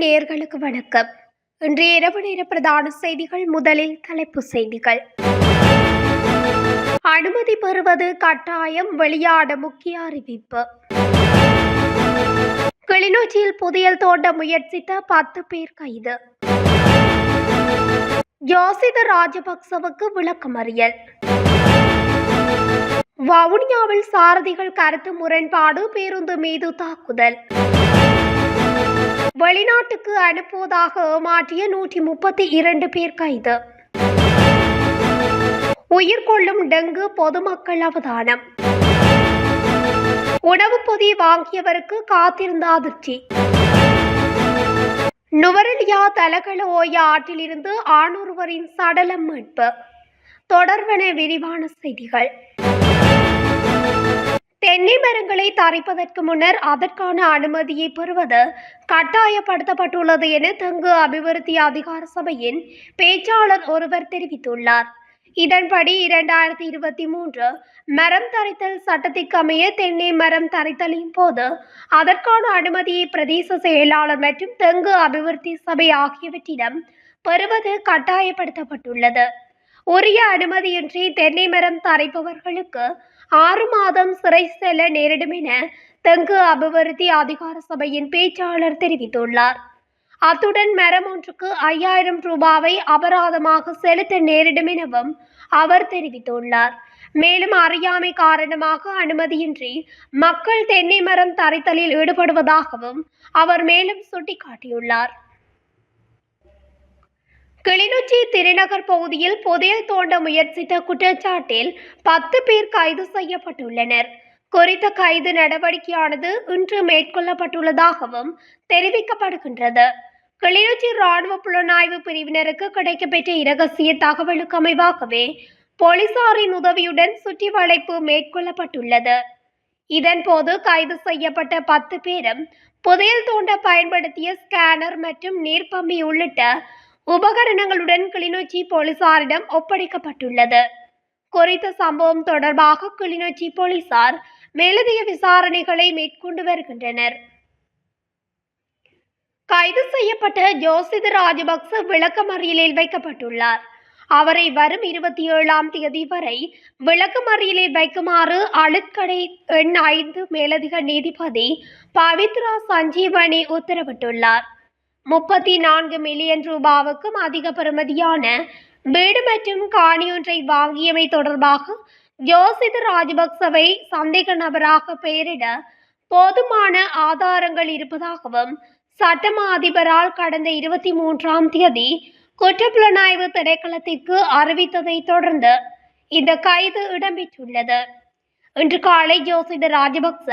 நேயர்களுக்கு வணக்கம். இன்றைய இரவு நேர பிரதான செய்திகள் முதலில் தலைப்பு செய்திகள். அனுமதி பெறுவது கட்டாயம் வெளியாட முக்கிய அறிவிப்பு. கிளிநொச்சியில் புதையல் தோண்ட முயற்சித்த பத்து பேர் கைது. யோசித ராஜபக்சவுக்கு விளக்கமறியல் வவுனியாவில் சாரதிகள் கருத்து முரண்பாடு பேருந்து மீது தாக்குதல். வெளிநாட்டுக்கு அனுப்புவதாக ஏமாற்றிய நூற்றி முப்பத்தி இரண்டு பேர் கைது. உயிர் கொள்ளும் டெங்கு பொதுமக்கள் அவதானம். உணவுப் பொதி வாங்கியவருக்கு காத்திருந்த அதிர்ச்சி. நுவரெலியா தலகள ஓய ஆற்றிலிருந்து ஆணொருவரின் சடலம் மீட்பு. தொடர்வன விரிவான செய்திகள். தென்னை மரங்களை தரைப்பதற்கு முன்னர் அதற்கான அனுமதியை பெறுவது கட்டாயப்படுத்தப்பட்டுள்ளது என தெங்கு அபிவிருத்தி அதிகார சபையின் பேச்சாளர் ஒருவர் தெரிவித்துள்ளார். இதன்படி இரண்டாயிரத்தி இருபத்தி மூன்று மரம் தரைத்தல் சட்டத்திற்கு அமைய தென்னை மரம் தரைத்தலின் போது அதற்கான அனுமதியை பிரதேச செயலாளர் மற்றும் தெங்கு அபிவிருத்தி சபை ஆகியவற்றிடம் பெறுவது கட்டாயப்படுத்தப்பட்டுள்ளது. உரிய அனுமதியின்றி தென்னை மரம் தரைப்பவர்களுக்கு ஆறு மாதம் சிறை செல்ல நேரிடும் என தெங்கு அபிவிருத்தி அதிகார சபையின் பேச்சாளர் தெரிவித்துள்ளார். அத்துடன் மரம் ஒன்றுக்கு ஐயாயிரம் ரூபாவை அபராதமாக செலுத்த நேரிடும் எனவும் அவர் தெரிவித்துள்ளார். மேலும் அறியாமை காரணமாக அனுமதியின்றி மக்கள் தென்னை மரம் தரைத்தலில் ஈடுபடுவதாகவும் அவர் மேலும் சுட்டிக்காட்டியுள்ளார். கிளிநொச்சி திருநகர் பகுதியில் புதையல் தோண்ட முயற்சித்த குற்றச்சாட்டில் பத்து பேர் கைது செய்யப்பட்டுள்ளனர். குறித்த கைது நடவடிக்கையானது இன்று மேற்கொள்ளப்பட்டுள்ளதாகவும் தெரிவிக்கப்படுகின்றது. கிளிநொச்சி ராணுவ புலனாய்வு பிரிவினருக்கு கிடைக்கப்பெற்ற இரகசிய தகவலுக்கு அமைவாகவே போலீசாரின் உதவியுடன் சுற்றி வளைப்பு மேற்கொள்ளப்பட்டுள்ளது இதன்போது கைது செய்யப்பட்ட பத்து பேரும் புதையல் தோண்ட பயன்படுத்திய ஸ்கேனர் மற்றும் நீர்ப்பம்பி உள்ளிட்ட உபகரணங்களுடன் கிளிநொச்சி போலீசாரிடம் ஒப்படைக்கப்பட்டுள்ளது. குறித்த சம்பவம் தொடர்பாக கிளிநொச்சி போலீசார் மேலதிக விசாரணைகளை மேற்கொண்டு வருகின்றனர். கைது செய்யப்பட்ட ஜோசித ராஜபக்ச விளக்கமறியலில் வைக்கப்பட்டுள்ளார். அவரை வரும் இருபத்தி ஏழாம் தேதி வரை விளக்கமறியலில் வைக்குமாறு அழுத்கடை எண் ஐந்து மேலதிக நீதிபதி பவித்ரா சஞ்சீவனி உத்தரவிட்டுள்ளார். முப்பத்தி நான்கு மில்லியன் ரூபாவுக்கும் அதிக பெறுமதியான வீடு மற்றும் காணியொன்றை வாங்கியமை தொடர்பாக யோசித ராஜபக்சவை சந்தேக நபராக பெயரிட போதுமான ஆதாரங்கள் இருப்பதாகவும் சட்டமா அதிபரால் கடந்த இருபத்தி மூன்றாம் தேதி குற்றப்புலனாய்வு திணைக்களத்திற்கு அறிவித்ததை தொடர்ந்து இந்த கைது இடம்பெற்றுள்ளது. இன்று காலை ஜோசித ராஜபக்ச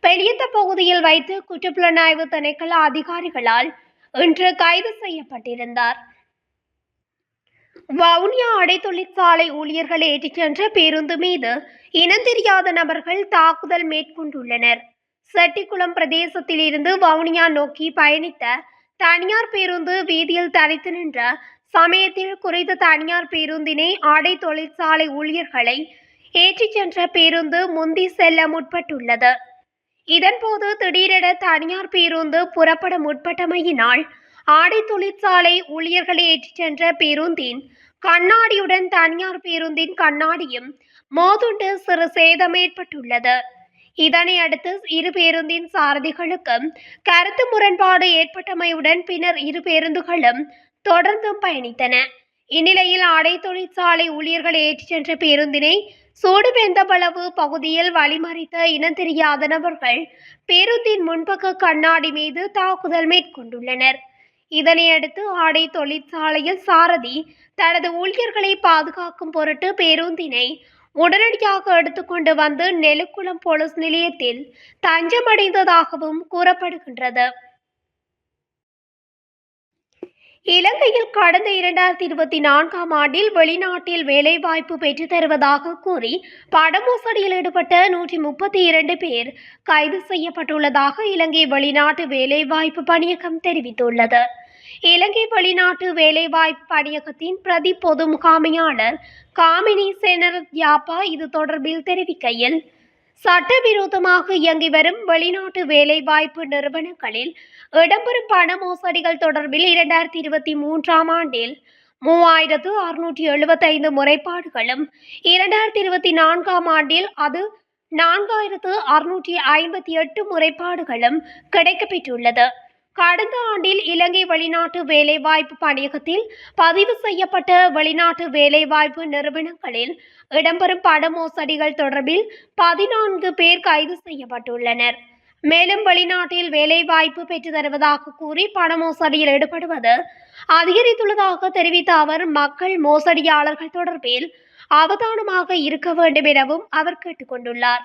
பெரியத்த பகுதியில் வைத்து குற்றப்புலனாய்வு திணைக்கள அதிகாரிகளால் இன்று கைது செய்யப்பட்டிருந்தார். வவுனியா அடை தொழிற்சாலை ஊழியர்களை ஏற்றிச் சென்ற பேருந்து மீது இனந்தெரியாத நபர்கள் தாக்குதல் மேற்கொண்டுள்ளனர். செட்டிக்குளம் பிரதேசத்தில் இருந்து வவுனியா நோக்கி பயணித்த தனியார் பேருந்து வீதியில் தனித்து நின்ற சமயத்தில் குறித்த தனியார் பேருந்தினை ஆடை தொழிற்சாலை ஊழியர்களை ஏற்றிச் சென்ற பேருந்து முந்தி செல்ல முற்பட்டுள்ளது. இதன்போது திடீரென தனியார் பேருந்து புறப்பட முற்பட்டமையினால் ஆடை தொழிற்சாலை ஊழியர்களை ஏற்றிச் சென்ற பேருந்தின் கண்ணாடியுடன் தனியார் பேருந்தின் கண்ணாடியும் மோதுண்டு சிறு சேதம் ஏற்பட்டுள்ளது. இதனை அடுத்து இரு பேருந்தின் சாரதிகளுக்கும் கருத்து முரண்பாடு ஏற்பட்டமையுடன் பின்னர் இரு பேருந்துகளும் தொடர்ந்தும் பயணித்தன. இந்நிலையில் ஆடை தொழிற்சாலை ஊழியர்களை ஏற்றிச் சென்ற பேருந்தினை சூடுவெந்தபளவு பகுதியில் வழிமறித்த இனம் தெரியாத நபர்கள் பேருந்தின் முன்பக்க கண்ணாடி மீது தாக்குதல் மேற்கொண்டுள்ளனர். இதனையடுத்து ஆடை தொழிற்சாலையில் சாரதி தனது ஊழியர்களை பாதுகாக்கும் பொருட்டு பேருந்தினை உடனடியாக எடுத்துக்கொண்டு வந்து நெலுக்குளம் போலீஸ் நிலையத்தில் தஞ்சமடைந்ததாகவும் கூறப்படுகின்றது. இலங்கையில் கடந்த இரண்டாயிரத்தி இருபத்தி நான்காம் ஆண்டில் வெளிநாட்டில் வேலைவாய்ப்பு பெற்று தருவதாக கூறி படமோசடியில் ஈடுபட்ட நூற்றி முப்பத்தி இரண்டு பேர் கைது செய்யப்பட்டுள்ளதாக இலங்கை வெளிநாட்டு வேலைவாய்ப்பு பணியகம் தெரிவித்துள்ளது. இலங்கை வெளிநாட்டு வேலைவாய்ப்பு பணியகத்தின் பிரதி பொது முகாமையாளர் காமினி சேனர் யாப்பா இது தொடர்பில் தெரிவிக்கையில் சட்டவிரோதமாக இயங்கி வரும் வெளிநாட்டு வேலைவாய்ப்பு நிறுவனங்களில் இடம்பெறும் பண மோசடிகள் தொடர்பில் இரண்டாயிரத்தி இருபத்தி மூன்றாம் ஆண்டில் மூவாயிரத்து அறுநூற்றி எழுபத்தைந்து முறைப்பாடுகளும் இரண்டாயிரத்தி இருபத்தி நான்காம் ஆண்டில் அது நான்காயிரத்து அறுநூற்றி ஐம்பத்தி எட்டு முறைப்பாடுகளும் கிடைக்கப்பெற்றுள்ளது. கடந்த ஆண்டில் இலங்கை வெளிநாட்டு வேலைவாய்ப்பு பணியகத்தில் பதிவு செய்யப்பட்ட வெளிநாட்டு வேலைவாய்ப்பு நிறுவனங்களில் இடம்பெறும் பண மோசடிகள் தொடர்பில் பதினான்கு பேர் கைது செய்யப்பட்டுள்ளனர். மேலும் வெளிநாட்டில் வேலைவாய்ப்பு பெற்று தருவதாக கூறி பண மோசடியில் ஈடுபடுவது அதிகரித்துள்ளதாக தெரிவித்த அவர் மக்கள் மோசடியாளர்கள் தொடர்பில் அவதானமாக இருக்க வேண்டும் எனவும் அவர் கேட்டுக்கொண்டுள்ளார்.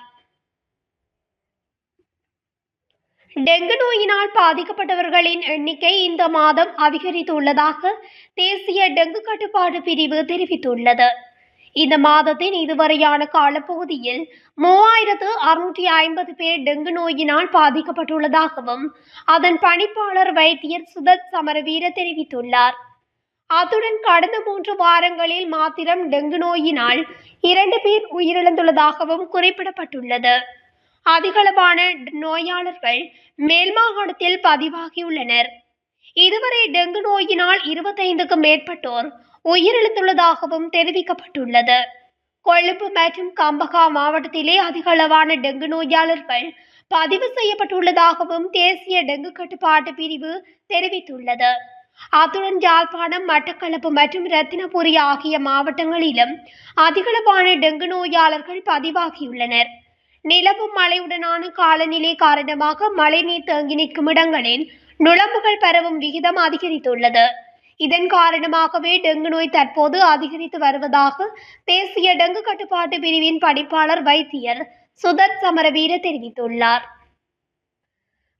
டெங்கு நோயினால் பாதிக்கப்பட்டவர்களின் எண்ணிக்கை இந்த மாதம் அதிகரித்துள்ளதாக தேசிய டெங்கு கட்டுப்பாடு பிரிவு தெரிவித்துள்ளது. இந்த மாதத்தின் இதுவரையான காலப்பகுதியில் மூவாயிரத்து அறுநூற்றி ஐம்பது பேர் டெங்கு நோயினால் பாதிக்கப்பட்டுள்ளதாகவும் அதன் பணிப்பாளர் வைத்தியர் சுதத் சமரவீர தெரிவித்துள்ளார். அத்துடன் கடந்த மூன்று வாரங்களில் மாத்திரம் டெங்கு நோயினால் இரண்டு பேர் உயிரிழந்துள்ளதாகவும் குறிப்பிடப்பட்டுள்ளது. அதிகளவான நோயாளர்கள் மேல் மாகாணத்தில் பதிவாகியுள்ளனர். இதுவரை டெங்கு நோயினால் இருபத்தைந்துக்கும் மேற்பட்டோர் உயிரிழந்துள்ளதாகவும் தெரிவிக்கப்பட்டுள்ளது. கொழும்பு மற்றும் கம்பகா மாவட்டத்திலே அதிகளவான டெங்கு நோயாளர்கள் பதிவு செய்யப்பட்டுள்ளதாகவும் தேசிய டெங்கு கட்டுப்பாட்டு பிரிவு தெரிவித்துள்ளது. அத்துடன் யாழ்ப்பாணம் மட்டக்களப்பு மற்றும் ரத்தினபுரி ஆகிய மாவட்டங்களிலும் அதிகளவான டெங்கு நோயாளர்கள் பதிவாகியுள்ளனர். நிலவும் மழையுடனான காலநிலை காரணமாக மழைநீர் தேங்கி நிற்கும் இடங்களில் நுழம்புகள் பரவும் விகிதம் அதிகரித்துள்ளது. இதன் காரணமாகவே டெங்கு நோய் தற்போது அதிகரித்து வருவதாக தேசிய டெங்கு கட்டுப்பாட்டு பிரிவின் பணிப்பாளர் வைத்தியர் சுதத் சமரவீர தெரிவித்துள்ளார்.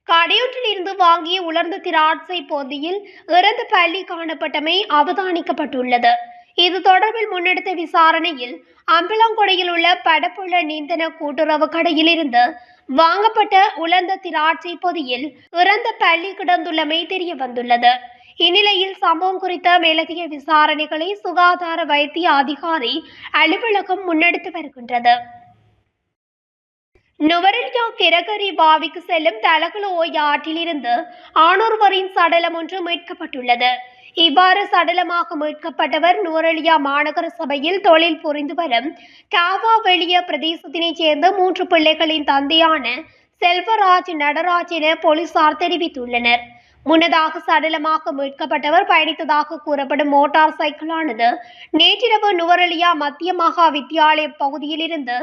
கடையூற்றில் இருந்து வாங்கிய உலர்ந்த திராட்சை போதியில் இறந்த பள்ளி காணப்பட்டமை அவதானிக்கப்பட்டுள்ளது. இது தொடர்பில் முன்னெடுத்த விசாரணையில் அம்பலாங்கொடையில் உள்ள படப்புள்ள நீந்தன கூட்டுறவு கடையில் இருந்து வாங்கப்பட்ட உலர்ந்த திராட்சை பொதியில் இறந்த பள்ளி கிடந்துள்ளமை தெரிய வந்துள்ளது இந்நிலையில் சம்பவம் குறித்த மேலதிக விசாரணைகளை சுகாதார வைத்திய அதிகாரி அலுவலகம் முன்னெடுத்து வருகின்றது. நுவரெல்யா கிரகரி பாவிக்கு செல்லும் தலகுல ஓய் ஆற்றிலிருந்து ஆணொருவரின் சடலம் ஒன்று மீட்கப்பட்டுள்ளது. இவ்வாறு சடலமாக மீட்கப்பட்டவர் நுவரெலியா மாநகர சபையில் தொழில் புரிந்து வரும் காவா வெளிய பிரதேசத்தினைச் சேர்ந்த மூன்று பிள்ளைகளின் தந்தையான செல்வராஜ் நடராஜ் என போலீசார் தெரிவித்துள்ளனர். முன்னதாக சடலமாக மீட்கப்பட்டவர் பயணித்ததாக கூறப்படும் மோட்டார் சைக்கிளானது நேற்றிரவு நுவரெலியா மத்திய மகா வித்தியாலய பகுதியிலிருந்து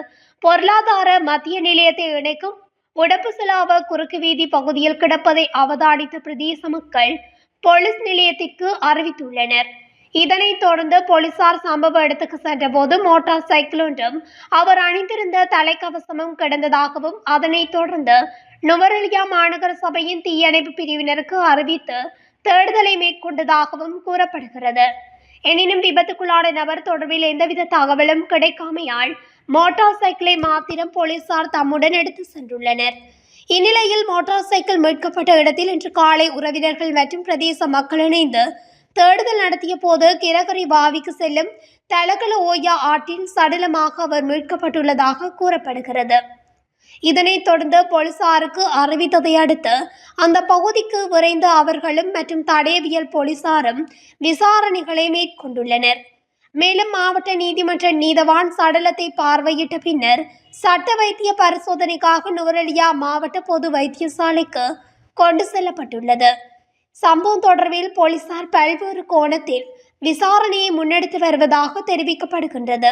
பொருளாதார மத்திய நிலையத்தை இணைக்கும் உடப்பு செலாவ குறுக்கு வீதி பகுதியில் கிடப்பதை அவதானித்த பிரதேச மக்கள் போலீஸ் நிலையத்திற்கு அறிவித்துள்ளனர். இதனைத் தொடர்ந்து போலீசார் சம்பவ இடத்துக்கு சென்றபோது மோட்டார் சைக்கிள் ஒன்றும் அவர் அணிந்திருந்த தலைக்கவசமும் கிடந்ததாகவும் அதனைத் தொடர்ந்து நுவரெலியா மாநகர சபையின் தீயணைப்பு பிரிவினருக்கு அறிவித்து தேடுதலை மேற்கொண்டதாகவும் கூறப்படுகிறது. எனினும் விபத்துக்குள்ளான நபர் தொடர்பில் எந்தவித தகவலும் கிடைக்காமையால் மோட்டார் சைக்கிளை மாத்திரம் போலீசார் தம்முடன் எடுத்து சென்றுள்ளனர். இந்நிலையில் மோட்டார் சைக்கிள் மீட்கப்பட்ட இடத்தில் இன்று காலை உறவினர்கள் மற்றும் பிரதேச மக்கள் இணைந்து தேடுதல் நடத்திய போது கிரகரி பாவிக்கு செல்லும் தலகல ஓயா ஆற்றின் சடலமாக அவர் மீட்கப்பட்டுள்ளதாக கூறப்படுகிறது. இதனைத் தொடர்ந்து போலீசாருக்கு அறிவித்ததை அடுத்து அந்த பகுதிக்கு விரைந்த அவர்களும் மற்றும் தடயவியல் போலீசாரும் விசாரணைகளை மேற்கொண்டுள்ளனர். மேலும் மாவட்ட நீதிமன்ற நீதவான் சடலத்தை பார்வையிட்ட பின்னர் சட்ட வைத்திய பரிசோதனைக்காக நுவரெலியா மாவட்ட பொது வைத்தியசாலைக்கு கொண்டு செல்லப்பட்டுள்ளது. சம்பவம் தொடர்பில் போலீசார் பல்வேறு கோணத்தில் விசாரணையை முன்னெடுத்து வருவதாக தெரிவிக்கப்படுகின்றது.